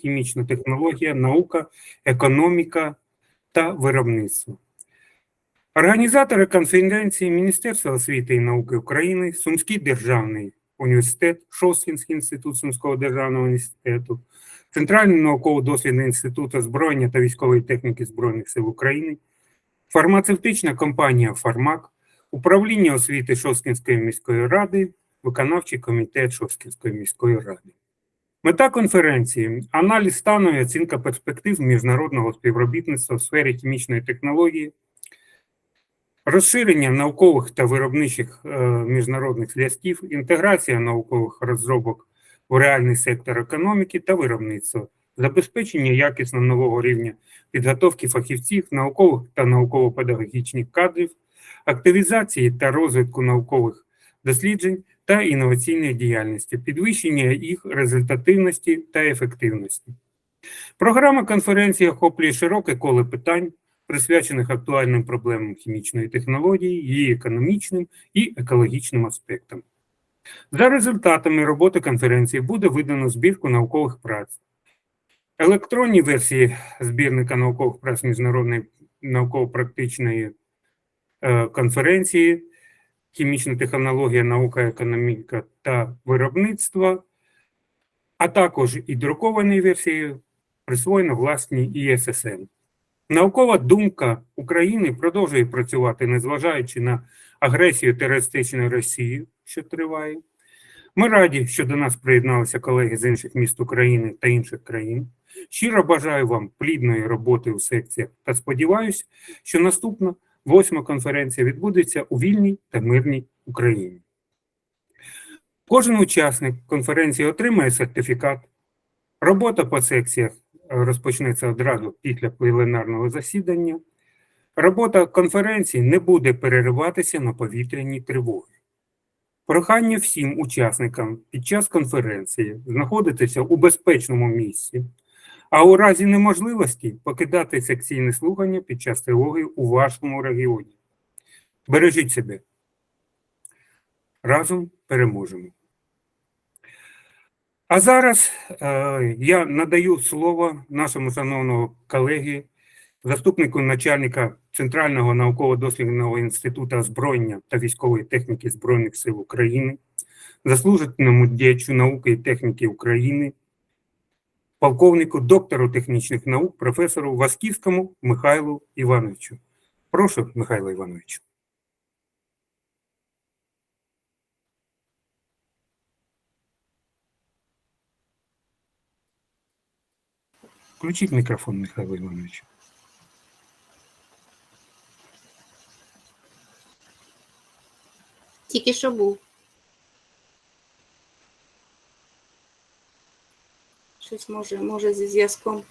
хімічна технологія, наука, економіка та виробництво. Організатори конференції Міністерства освіти і науки України, Сумський державний університет, Шосткінський інститут Сумського державного університету, Центральний науково-дослідний інститут озброєння та військової техніки Збройних сил України, фармацевтична компанія Фармак, управління освіти Шосткінської міської ради, виконавчий комітет Шосткінської міської ради. Мета конференції аналіз стану і оцінка перспектив міжнародного співробітництва в сфері хімічної технології, розширення наукових та виробничих е, міжнародних зв'язків, інтеграція наукових розробок в реальний сектор економіки та виробництва, забезпечення якісно нового рівня підготовки фахівців, наукових та науково-педагогічних кадрів, активізації та розвитку наукових досліджень та інноваційної діяльності, підвищення їх результативності та ефективності. Програма конференції охоплює широке коло питань, присвячених актуальним проблемам хімічної технології, її економічним і екологічним аспектам. За результатами роботи конференції буде видано збірку наукових праць. Електронні версії збірника наукових праць Міжнародної науково-практичної е, конференції хімічна технологія, наука, економіка та виробництво, а також і друковані версії присвоєно власній ІССН. Наукова думка України продовжує працювати, незважаючи на агресію терористичної Росії, що триває. Ми раді, що до нас приєдналися колеги з інших міст України та інших країн. Щиро бажаю вам плідної роботи у секціях та сподіваюся, що наступна восьма конференція відбудеться у вільній та мирній Україні. Кожен учасник конференції отримає сертифікат. Робота по секціях розпочнеться одразу після пленарного засідання. Робота конференції не буде перериватися на повітряні тривоги. Прохання всім учасникам під час конференції знаходитися у безпечному місці, а у разі неможливості покидати секційне слухання під час тривоги у вашому регіоні. Бережіть себе. Разом переможемо. А зараз е, я надаю слово нашому шановному колеги, заступнику начальника Центрального науково-дослідного інституту озброєння та військової техніки Збройних сил України, заслуженому діячу науки і техніки України, полковнику, доктору технічних наук, професору Васківському Михайлу Івановичу. Прошу, Михайло Івановичу. Включіть мікрофон, Михайло Іванович. Тільки що був. Щось може, може зі зв'язком.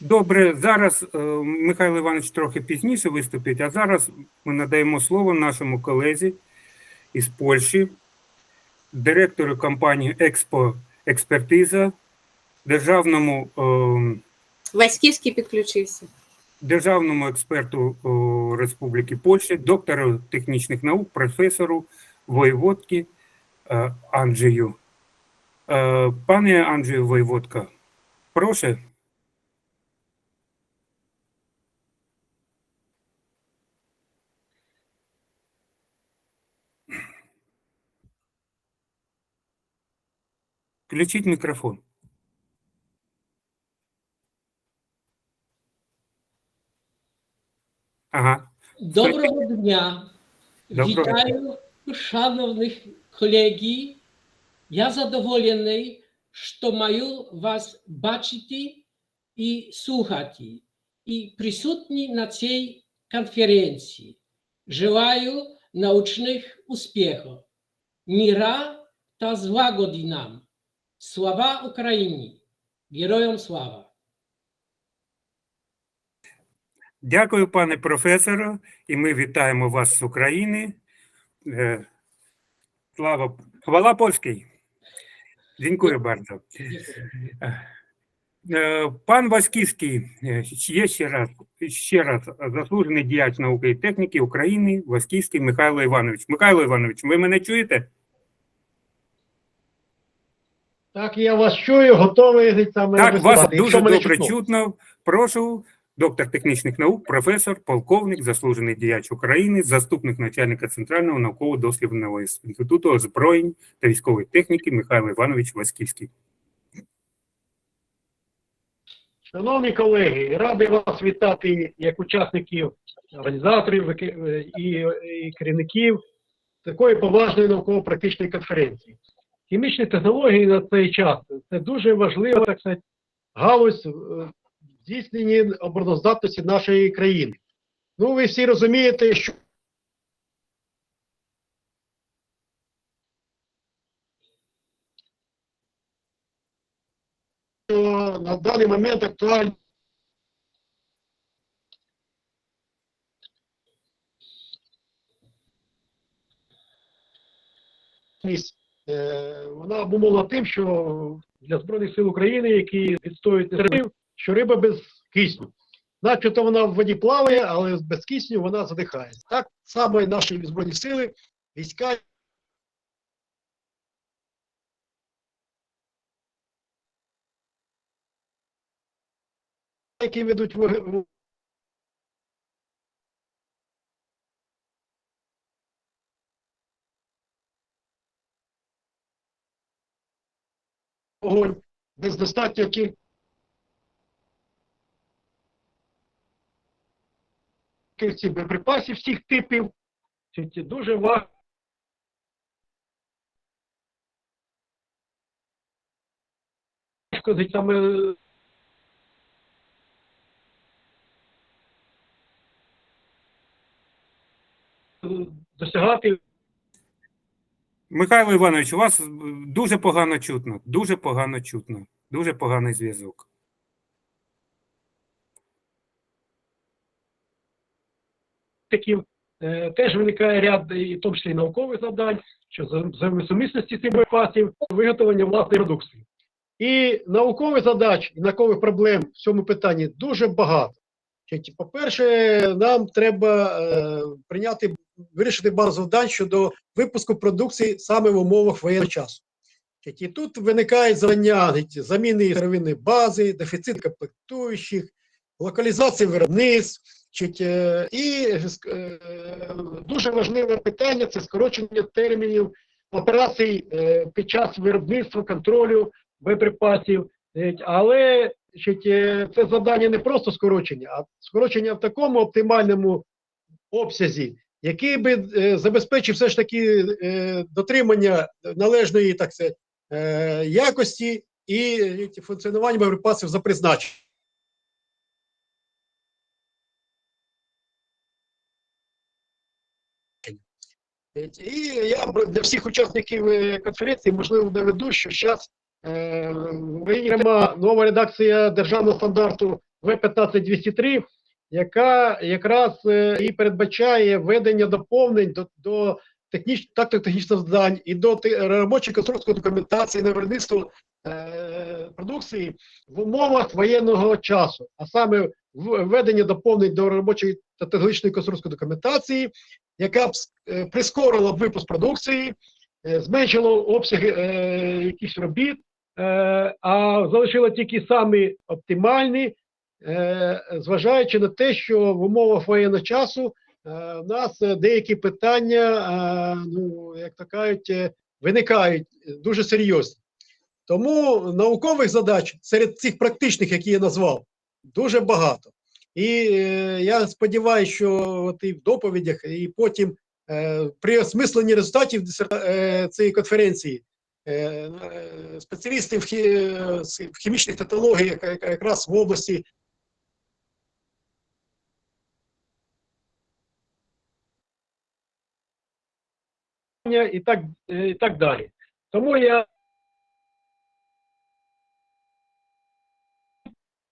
Добре, зараз е, Михайло Іванович трохи пізніше виступить, а зараз ми надаємо слово нашому колезі із Польщі, директору компанії Експо Експертиза, державному, е, Васьківський підключився. державному експерту Республіки Польща, доктору технічних наук, професору Воєводки е, Анджею. Е, Пане Анджею Воєводка, прошу. Включіть мікрофон. Ага. Доброго дня. Доброго дня. Вітаю шановних колеги. Я задоволений, що маю вас бачити і слухати, і присутні на цій конференції. Желаю научних успіхів, міра та злагоди нам. Слава Україні! Героям слава! Дякую, пане професоре, і ми вітаємо вас з України. Е, Слава, хвала польській. Дякую bardzo. Е, Пан Васьківський, е, є ще раз, ще раз заслужений діяч науки і техніки України Васьківський Михайло Іванович. Михайло Іванович, ви мене чуєте? Так, я вас чую, готовий саме Так, вас дуже добре чутно. Прошу, доктор технічних наук, професор, полковник, заслужений діяч України, заступник начальника Центрального науково-дослідного інституту озброєнь та військової техніки Михайло Іванович Васьківський. Шановні колеги, радий вас вітати як учасників, організаторів і, і керівників такої поважної науково-практичної конференції. Хімічні технології на цей час це дуже важлива так сказати, галузь е, здійсненні обороноздатності нашої країни. Ну, ви всі розумієте, що на даний момент актуальні е, вона обумовлена тим, що для Збройних сил України, які відстоюють незалежність, що риба без кисню. Начебто вона в воді плаває, але без кисню вона задихає. Так само і наші Збройні сили, війська які ведуть в- вогонь без достатньо кількості боєприпасів всіх типів. Це дуже важко. Е, досягати Михайло Іванович, у вас дуже погано чутно, дуже погано чутно, дуже поганий зв'язок. Таким е, теж виникає ряд, і в тому числі і наукових завдань, що за- взаємосумісності цих боєприпасів, виготовлення власної продукції. І наукових задач, і наукових проблем в цьому питанні дуже багато. По-перше, нам треба е, прийняти, вирішити базу завдань щодо випуску продукції саме в умовах воєнного часу. І тут виникають завдання заміни сировинної бази, дефіцит комплектуючих, локалізація виробництв, і е, дуже важливе питання це скорочення термінів операцій е, під час виробництва, контролю боєприпасів. Е, Але е, це завдання не просто скорочення, а скорочення в такому оптимальному обсязі, який би е, забезпечив все ж таки е, дотримання належної так сказати, е, якості і е, функціонування боєприпасів за призначенням. І я для всіх учасників е, конференції можливо доведу, що зараз Україні нова редакція державного стандарту В15203, яка якраз е, і передбачає введення доповнень до, до техніч, тактико-технічних завдань і до робочої конструкторської документації на виробництво е, продукції в умовах воєнного часу, а саме введення доповнень до робочої та технічної конструкторської документації, яка б е, прискорила б випуск продукції, е, зменшила обсяги е, якихось робіт, а залишила тільки самі оптимальні, зважаючи на те, що в умовах воєнного часу е, в нас деякі питання, ну, як то кажуть, виникають дуже серйозні. Тому наукових задач серед цих практичних, які я назвав, дуже багато. І е, я сподіваюся, що от і в доповідях, і потім е, при осмисленні результатів е, цієї конференції е, е, спеціалісти в, хі, е, в хімічних технологіях якраз в області і так, е, і так далі. Тому я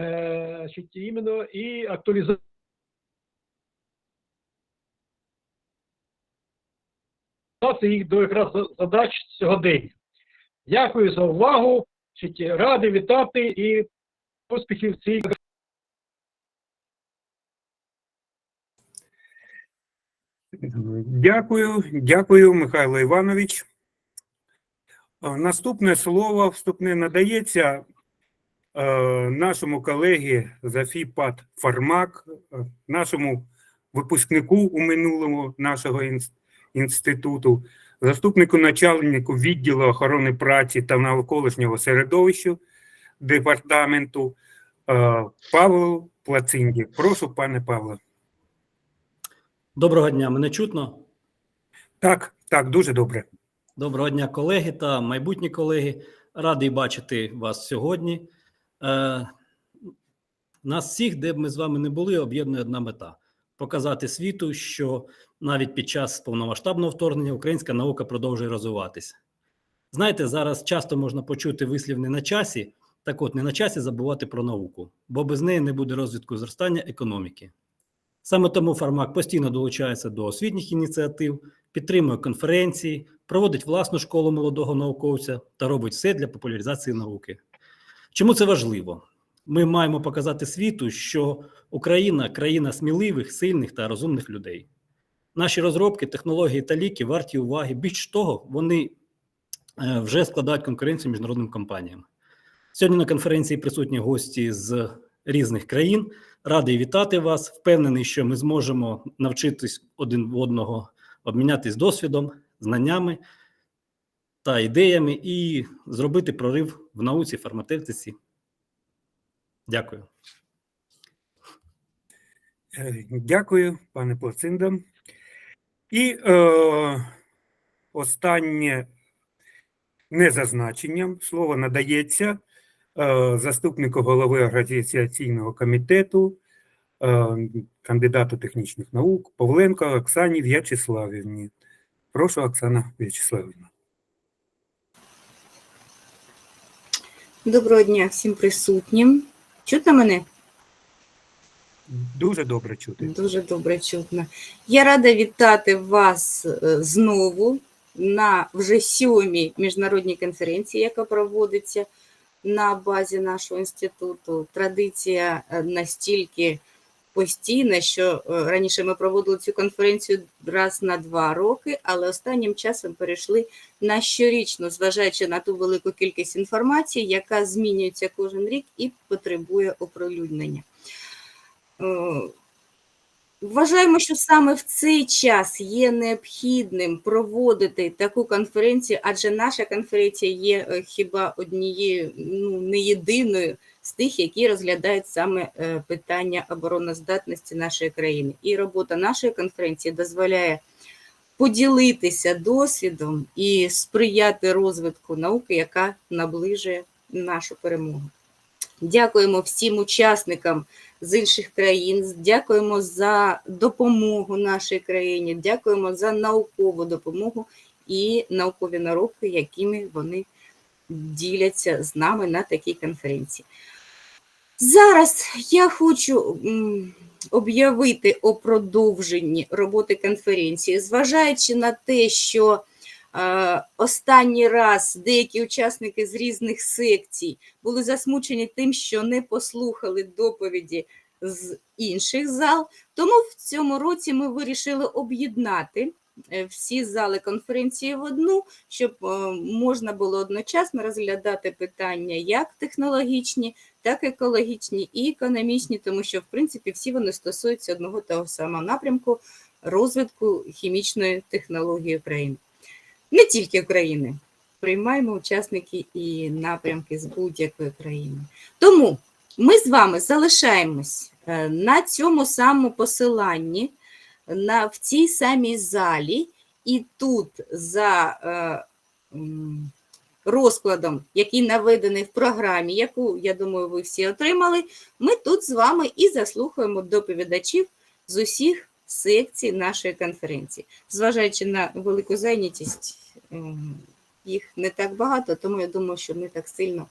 е, значить, іменно і актуалізація їх до якраз задач сьогодення. Дякую за увагу. Радий вітати і успіхів цій Дякую, дякую, Михайло Іванович. Е, Наступне слово вступне надається нашому колеги Зафі Пат Фармак, е, нашому випускнику у минулому нашого інституту, заступнику начальнику відділу охорони праці та навколишнього середовища департаменту е, Павлу Плацинді. Прошу, пане Павло. Доброго дня, мене чутно. Так, так, дуже добре. Доброго дня, колеги та майбутні колеги. Радий бачити вас сьогодні. Е, нас всіх, де б ми з вами не були, об'єднує одна мета: показати світу, що навіть під час повномасштабного вторгнення українська наука продовжує розвиватися. Знаєте, зараз часто можна почути вислів не на часі, так от не на часі забувати про науку, бо без неї не буде розвитку зростання економіки. Саме тому Фармак постійно долучається до освітніх ініціатив, підтримує конференції, проводить власну школу молодого науковця та робить все для популяризації науки. Чому це важливо? Ми маємо показати світу, що Україна країна сміливих, сильних та розумних людей. Наші розробки, технології та ліки варті уваги. Більш того, вони е, вже складають конкуренцію міжнародним компаніям. Сьогодні на конференції присутні гості з різних країн. Радий вітати вас. Впевнений, що ми зможемо навчитись один в одного, обмінятись досвідом, знаннями та ідеями і зробити прорив в науці, фармацевтиці. Дякую. Е, Дякую, пане Плациндо. І е, останнє не за значенням слово надається е, заступнику голови організаційного комітету, е, кандидату технічних наук Павленко Оксані В'ячеславівні. Прошу, Оксана В'ячеславівна. Доброго дня всім присутнім. Чутно мене? Дуже добре чути. Дуже добре чутно. Я рада вітати вас е, знову на вже сьомій міжнародній конференції, яка проводиться на базі нашого інституту. Традиція е, настільки постійна, що е, раніше ми проводили цю конференцію раз на два роки, але останнім часом перейшли на щорічну, зважаючи на ту велику кількість інформації, яка змінюється кожен рік і потребує оприлюднення. Е, Вважаємо, що саме в цей час є необхідним проводити таку конференцію, адже наша конференція є е, хіба однією, ну не єдиною з тих, які розглядають саме е, питання обороноздатності нашої країни. І робота нашої конференції дозволяє поділитися досвідом і сприяти розвитку науки, яка наближує нашу перемогу. Дякуємо всім учасникам з інших країн. Дякуємо за допомогу нашій країні, дякуємо за наукову допомогу і наукові наробки, якими вони діляться з нами на такій конференції. Зараз я хочу об'явити о продовженні роботи конференції, зважаючи на те, що е, останній раз деякі учасники з різних секцій були засмучені тим, що не послухали доповіді з інших зал. Тому в цьому році ми вирішили об'єднати всі зали конференції в одну, щоб е, можна було одночасно розглядати питання як технологічні, так екологічні і економічні, тому що в принципі всі вони стосуються одного того самого напрямку розвитку хімічної технології України. Не тільки України. Приймаємо учасники і напрямки з будь-якої країни. Тому ми з вами залишаємось е, на цьому самому посиланні, на, в цій самій залі, і тут за е, розкладом, який наведений в програмі, яку, я думаю, ви всі отримали, ми тут з вами і заслухаємо доповідачів з усіх секцій нашої конференції. Зважаючи на велику зайнятість, ем, їх не так багато, тому я думаю, що ми так сильно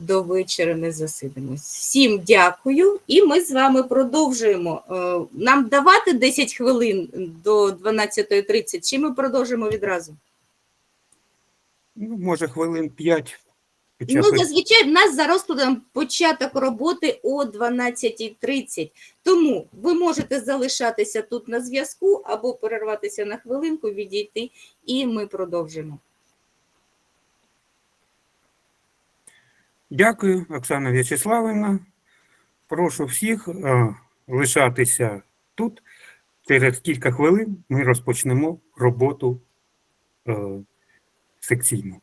до вечора не засидимось. Всім дякую, і ми з вами продовжуємо. Е, Нам давати 10 хвилин до 12.30, чи ми продовжимо відразу? Ну, може, хвилин п'ять. Ну, зазвичай в нас за розкладом початок роботи о 12.30. Тому ви можете залишатися тут на зв'язку або перерватися на хвилинку, відійти, і ми продовжимо. Дякую, Оксана В'ячеславівна. Прошу всіх е, лишатися тут. Через кілька хвилин ми розпочнемо роботу е, секційну.